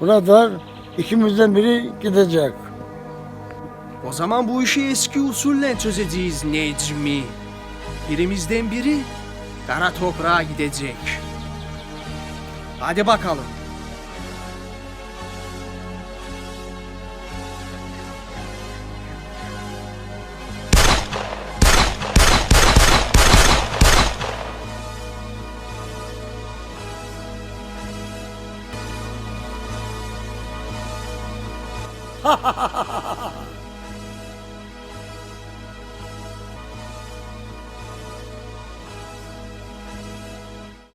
Burada ikimizden biri gidecek. O zaman bu işi eski usulle çözeceğiz Necmi. Birimizden biri kara toprağa gidecek. Hadi bakalım. 哈哈哈哈哈哈。